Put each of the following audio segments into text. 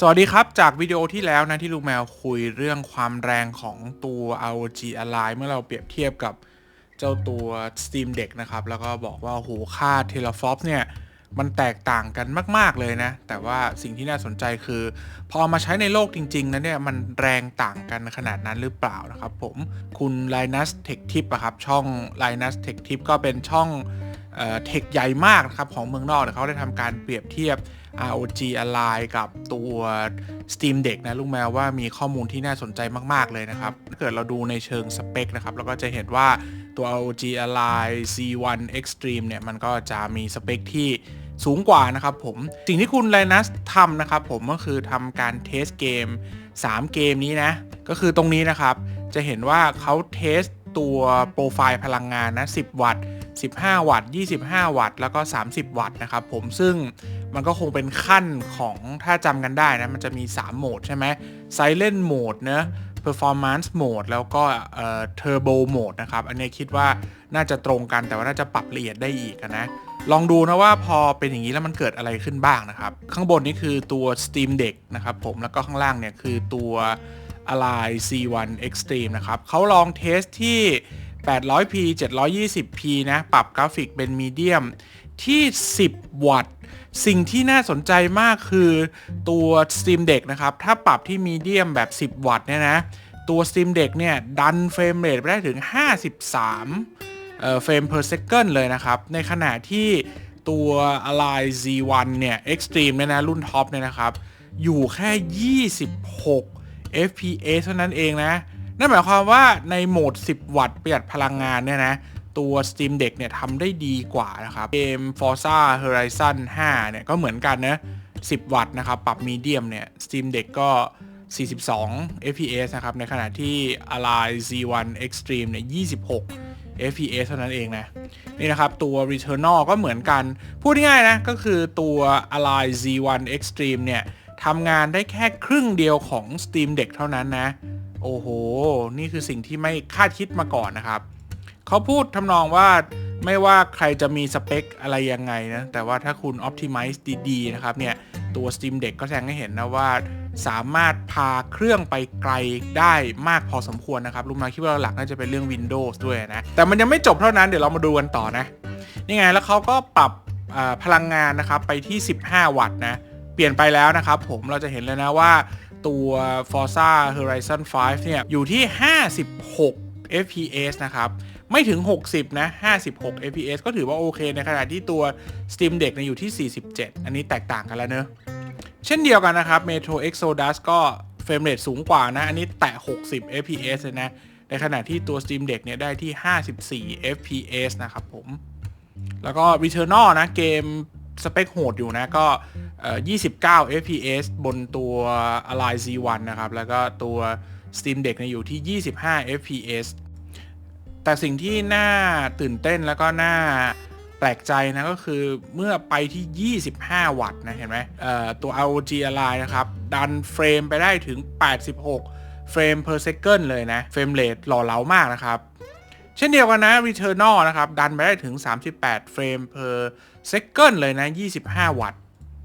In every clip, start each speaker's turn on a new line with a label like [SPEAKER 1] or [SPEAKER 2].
[SPEAKER 1] สวัสดีครับ จากวิดีโอที่แล้วนะที่ลุงแมวคุยเรื่องความแรงของตัว ROG Ally เมื่อเราเปรียบเทียบกับเจ้าตัว Steam Deck นะครับ แล้วก็บอกว่าโหค่า Teraflop เนี่ย มันแตกต่างกันมาก ๆ เลยนะ แต่ว่าสิ่งที่น่าสนใจคือ พอมาใช้ในโลกจริงๆนะเนี่ย มันแรงต่างกันขนาดนั้นหรือเปล่านะครับผมคุณ Linus Tech Tip อะครับ ช่อง Linus Tech Tip ก็เป็นช่อง เทคใหญ่มากนะครับของเมืองนอกเนี่ยเขาได้ทำการเปรียบเทียบ ROG Ally กับตัว Steam Deck นะลุงแมวว่ามีข้อมูลที่น่าสนใจมาก ๆ เลยนะครับ ถ้าเกิดเราดูในเชิงสเปคนะครับเราก็จะเห็นว่าตัว ROG Ally C1 Extreme เนี่ย มันก็จะมีสเปคที่สูงกว่านะครับผม สิ่งที่คุณไลนัสทำนะครับผมก็คือทำการเทสเกม 3 เกมนี้นะ ก็คือตรงนี้นะครับ จะเห็นว่าเขาเทสตัวโปรไฟล์พลังงานนะ 10 วัตต์ 15 วัตต์ 25 วัตต์ แล้วก็ 30 วัตต์นะครับผมซึ่งมันก็คงเป็นขั้นของถ้าจำกันได้นะ มันจะมี 3 โหมดใช่ไหม Silent Mode เนะ Performance Mode แล้วก็เอ่อ Turbo Mode นะครับ อันนี้คิดว่าน่าจะตรงกันแต่ว่าน่าจะปรับละเอียดได้อีกนะ ลองดูนะว่าพอเป็นอย่างนี้แล้วมันเกิดอะไรขึ้นบ้างนะครับ ข้างบนนี่คือตัว Steam Deck นะครับผมแล้วก็ข้างล่างเนี่ยคือตัว Ally C1 Extreme นะครับเขาลองเทสที่ 800p 720p นะ ปรับกราฟิกเป็นมีเดียมที่ 10 วัตต์ สิ่งที่น่าสนใจมากคือตัว Steam Deck นะครับ ถ้าปรับที่มีเดียมแบบ 10 วัตต์เนี่ยนะ ตัว Steam Deck เนี่ย ดันเฟรมเรทไปได้ถึง 53เเฟรม per second เลยนะครับ ในขณะที่ตัว Ally Z1 เนี่ย Extreme เนี่ยนะ รุ่นท็อปเนี่ยนะครับ อยู่แค่ 26 FPS เท่านั้นเองนะ นั่นหมายความว่าในโหมด 10 วัตต์ประหยัดพลังงานเนี่ยนะ ตัว Steam Deck เนี่ยทำได้ดีกว่านะครับ เกม Forza Horizon 5 เนี่ย ก็เหมือนกันนะ 10 วัตต์นะครับ ปรับมีเดียมเนี่ย Steam Deck ก็ 42 FPS นะครับ ในขณะที่ Ally Z1 Extreme เนี่ย 26 FPS เท่านั้นเองนะ นี่นะครับ ตัว Returnal ก็เหมือนกัน พูดง่ายๆนะ ก็คือตัว Ally Z1 Extreme เนี่ยทำงานได้แค่ครึ่งเดียวของ Steam Deck เท่านั้นนะ โอ้โห นี่คือสิ่งที่ไม่คาดคิดมาก่อนนะครับ เขาพูดทำนองว่าไม่ว่าใครจะมีสเปคอะไรยังไงนะ แต่ว่าถ้าคุณ Optimize ดีๆ นะครับเนี่ย ตัว Steam Deck ก็แสดงให้เห็นนะว่า สามารถพาเครื่องไปไกลได้มากพอสมควรนะครับลุงมาคิดว่าหลักน่าจะเป็นเรื่อง Windows ด้วยนะ แต่มันยังไม่จบเท่านั้นเดี๋ยวเรามาดูกันต่อนะ นี่ไงแล้วเขาก็ปรับพลังงานนะครับไปที่ 15 วัตต์นะ เปลี่ยนไปแล้วนะครับผมเราจะเห็นเลยนะว่า ตัว Forza Horizon 5 เนี่ย อยู่ที่ 56 fps นะครับ ไม่ถึง 60 นะ 56 fps ก็ถือว่าโอเค ในขณะที่ตัว Steam Deck เนี่ยอยู่ที่ 47 อันนี้แตกต่างกันแล้วเนอะเช่นเดียวกันนะครับ Metro Exodus ก็เฟรมเรทสูงกว่านะ อันนี้แตะ 60 fps เลยนะ ในขณะที่ตัว Steam Deck เนี่ยได้ที่ 54 fps นะครับผม แล้วก็ Returnal นะเกม สเปคโหดอยู่นะก็ 29 fps บนตัว Ally Z1 นะครับ แล้วก็ตัว Steam Deck เนี่ยอยู่ที่ 25 fps แต่สิ่งที่น่าตื่นเต้นแล้วก็น่าแปลกใจนะก็คือเมื่อไปที่ 25 วัตต์นะ เห็นไหมตัว ROG Ally นะครับ ดันเฟรมไปได้ถึง 86 เฟรม per second เลยนะ เฟรมเรทหล่อเหลามากนะครับ เช่นเดียวกันนะ Returnal นะครับ ดันไปได้ถึง 38 เฟรม per second เลยนะ 25 วัตต์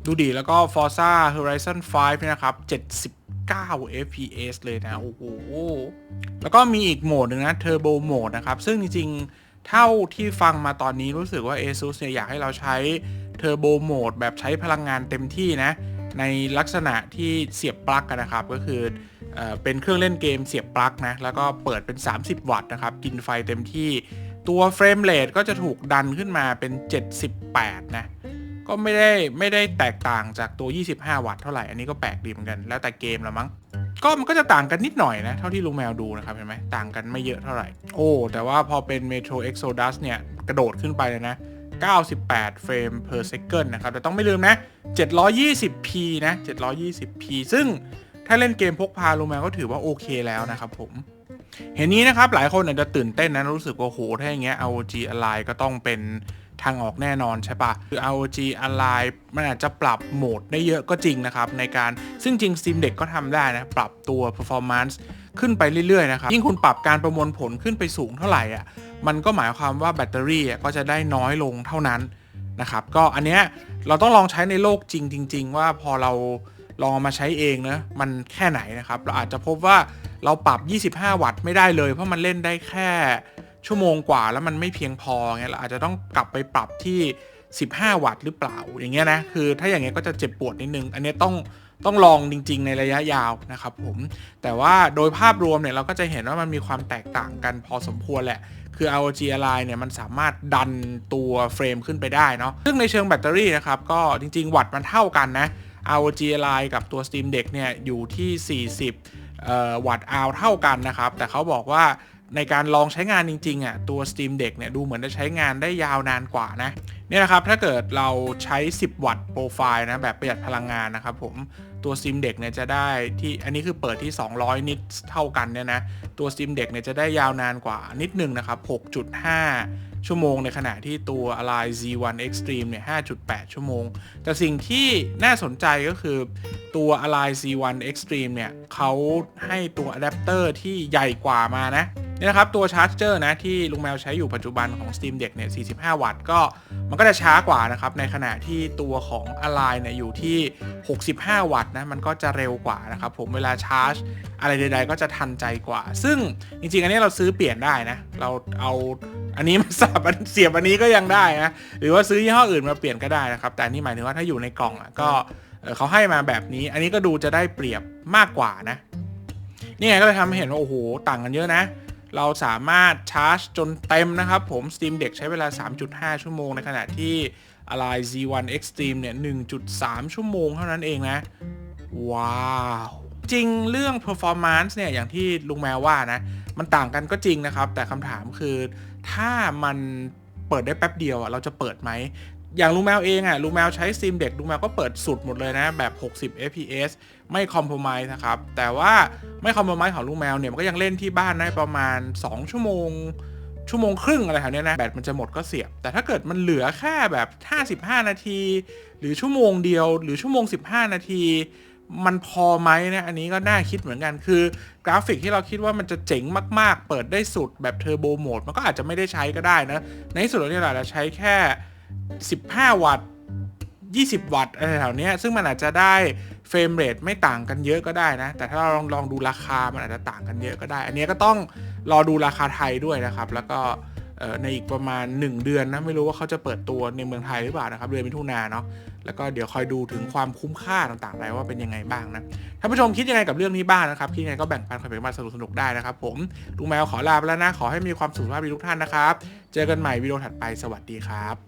[SPEAKER 1] ดูดีแล้วก็ Forza Horizon 5 นะครับ 79 fps เลยนะ โอ้โห แล้วก็มีอีกโหมดหนึ่งนะ Turbo Mode นะครับ ซึ่งจริงๆ เท่าที่ฟังมาตอนนี้รู้สึกว่า ASUS เนี่ยอยากให้เราใช้ Turbo Mode แบบใช้พลังงานเต็มที่นะ ในลักษณะที่เสียบปลั๊กกันนะครับ ก็คือเอเป็นเครื่องเล่นเกมเสียบปลั๊กนะ แล้วก็เปิดเป็น 30 วัตต์นะครับ กินไฟเต็มที่ ตัวเฟรมเรทก็จะถูกดันขึ้นมาเป็น 78 นะ ก็ไม่ได้ไม่ได้แตกต่างจากตัว 25 วัตต์เท่าไหร่ อันนี้ก็แปลกดีเหมือนกัน แล้วแต่เกมละมั้ง ก็มันก็จะต่างกันนิดหน่อยนะ เท่าที่ลุงแมวดูนะครับ เห็นไหมต่างกันไม่เยอะเท่าไหร่ โอ้ แต่ว่าพอเป็น Metro Exodus เนี่ย กระโดดขึ้นไปเลยนะ 98 เฟรม per second นะครับ แต่ต้องไม่ลืมนะ 720p นะ 720p ซึ่งถ้าเล่นเกมพกพาลงมาก็ถือว่าโอเคแล้วนะครับผม เห็นนี้นะครับ หลายคนอาจจะตื่นเต้นนะ รู้สึกว่าโหถ้าอย่างเงี้ย ROG Ally ก็ต้องเป็น ทางออกแน่นอนใช่ปะคือ ROG Ally มันอาจจะปรับโหมดได้เยอะก็จริงนะครับในการซึ่งจริง Steam Deck ก็ทำได้นะ ปรับตัว performance ขึ้นไปเรื่อยๆนะครับ ยิ่งคุณปรับการประมวลผลขึ้นไปสูงเท่าไหร่อะมันก็หมายความว่าแบตเตอรี่ก็จะได้น้อยลงเท่านั้นนะครับก็อันเนี้ยเราต้องลองใช้ในโลกจริงจริง ๆ ว่าพอเราลองมาใช้เองนะมันแค่ไหนนะครับ เราอาจจะพบว่าเราปรับ 25 วัตต์ไม่ได้เลย เพราะมันเล่นได้แค่ ชั่วโมงกว่าแล้วมันไม่เพียงพอไงเราอาจจะต้องกลับไปปรับที่ 15 วัตต์หรือเปล่าอย่างเงี้ยนะคือถ้าอย่างเงี้ยก็จะเจ็บปวดนิดนึง อันนี้ต้องต้องลองจริง ๆ ในระยะยาวนะครับผมแต่ว่าโดยภาพรวมเนี่ยเราก็จะเห็นว่ามันมีความแตกต่างกันพอสมควรแหละคือ ROG Ally เนี่ยมันสามารถดันตัวเฟรมขึ้นไปได้เนาะซึ่งในเชิงแบตเตอรี่นะครับก็จริง ๆ วัตต์มันเท่ากันนะ ROG Ally กับตัว Steam Deck เนี่ยอยู่ที่ 40วัตต์อาวเท่ากันนะครับ แต่เขาบอกว่า ในการลองใช้งานจริงๆอะตัว Steam Deck เนี่ยดูเหมือนจะใช้งานได้ยาวนานกว่านะเนี่ยนะครับถ้าเกิดเราใช้ 10 วัตต์โปรไฟล์นะแบบประหยัดพลังงานนะครับผมตัว Steam Deck เนี่ยจะได้ที่อันนี้คือเปิดที่ 200 นิตเท่ากันเนี่ยนะตัว Steam Deck เนี่ยจะได้ยาวนานกว่านิดหนึ่งนะครับ 6.5 ชั่วโมงในขณะที่ตัว Ally Z1 Extreme เนี่ย 5.8 ชั่วโมง แต่สิ่งที่น่าสนใจก็คือตัว Ally Z1 Extreme เนี่ยเขาให้ตัวอะแดปเตอร์ที่ใหญ่กว่ามานะ นี่ยนะครับตัวชาร์จเจอร์นะที่ลุงแมวใช้อยู่ปัจจุบันของ Steam Deck เนี่ย 45 วัตต์ก็มันก็จะช้ากว่านะครับ ในขณะที่ตัวของ Ally เนี่ยอยู่ที่ 65 วัตต์นะ มันก็จะเร็วกว่านะครับ ผมเวลาชาร์จ อะไรใดๆก็จะทันใจกว่า ซึ่งจริงๆ อันนี้เราซื้อเปลี่ยนได้นะ เราเอาอันนี้มาสับอันเสียบอันนี้ก็ยังได้นะหรือว่าซื้อยี่ห้ออื่นมาเปลี่ยนก็ได้นะครับ แต่นี่หมายถึงว่าถ้าอยู่ในกล่องอะก็เอ่อเขาให้มาแบบนี้ อันนี้ก็ดูจะได้เปรียบมากกว่านะนี่ไงก็เลยทำให้เห็นว่าโอ้โหต่างกันเยอะนะ เราสามารถชาร์จจนเต็มนะครับ ผม Steam Deck ใช้เวลา 3.5 ชั่วโมง ในขณะที่ Ally Z1 Extreme เนี่ย 1.3 ชั่วโมงเท่านั้นเองนะ ว้าว จริงเรื่อง performance เนี่ย อย่างที่ลุงแมวว่านะ มันต่างกันก็จริงนะครับ แต่คำถามคือถ้ามันเปิดได้แป๊บเดียวอะเราจะเปิดไหม อย่างลุงแมวเองอะลุงแมวใช้ Steam Deck ลุงแมวก็เปิดสุดหมดเลยนะ แบบ 60 fps ไม่คอมโพม i s e นะครับ แต่ว่าไม่คอมโพม i s e ของลุงแมวเนี่ย มันก็ยังเล่นที่บ้านได้ประมาณ 2 ชั่วโมง ชั่วโมงครึ่งอะไรแถวเนี้ยนะ แบตมันจะหมดก็เสียบ แต่ถ้าเกิดมันเหลือแค่แบบ 55 นาที หรือชั่วโมงเดียวหรือชั่วโมง 15 นาทีมันพอไหมนี่ยอันนี้ก็น่าคิดเหมือนกันคือกราฟิกที่เราคิดว่ามันจะเจ๋งมาก ๆ เปิดได้สุดแบบเทอร์โบโหมดมันก็อาจจะไม่ได้ใช้ก็ได้นะ ในที่สุดแล้วเนี่ยเราใช้แค่ 15 วัตต์ 20 วัตต์อะไรแถวเนี้ยซึ่งมันอาจจะได้เฟรมเรทไม่ต่างกันเยอะก็ได้นะ แต่ถ้าเราลองลองดูราคา มันอาจจะต่างกันเยอะก็ได้ อันนี้ก็ต้องรอดูราคาไทยด้วยนะครับ แล้วก็ในอีกประมาณ 1 เดือนนะ ไม่รู้ว่าเขาจะเปิดตัวในเมืองไทยหรือเปล่านะครับเดือนมิถุนาเนาะแล้วก็เดี๋ยวคอยดูถึงความคุ้มค่าต่างๆไปว่าเป็นยังไงบ้างนะท่านผู้ชมคิดยังไงกับเรื่องนี้บ้างนะครับคิดยังไงก็แบ่งปันความเห็นมาสนุกๆได้นะครับ ผมลุงแมวขอลาไปแล้วนะขอให้มีความสุขภาพดีทุกท่านนะครับ เจอกันใหม่วิดีโอถัดไปสวัสดีครับ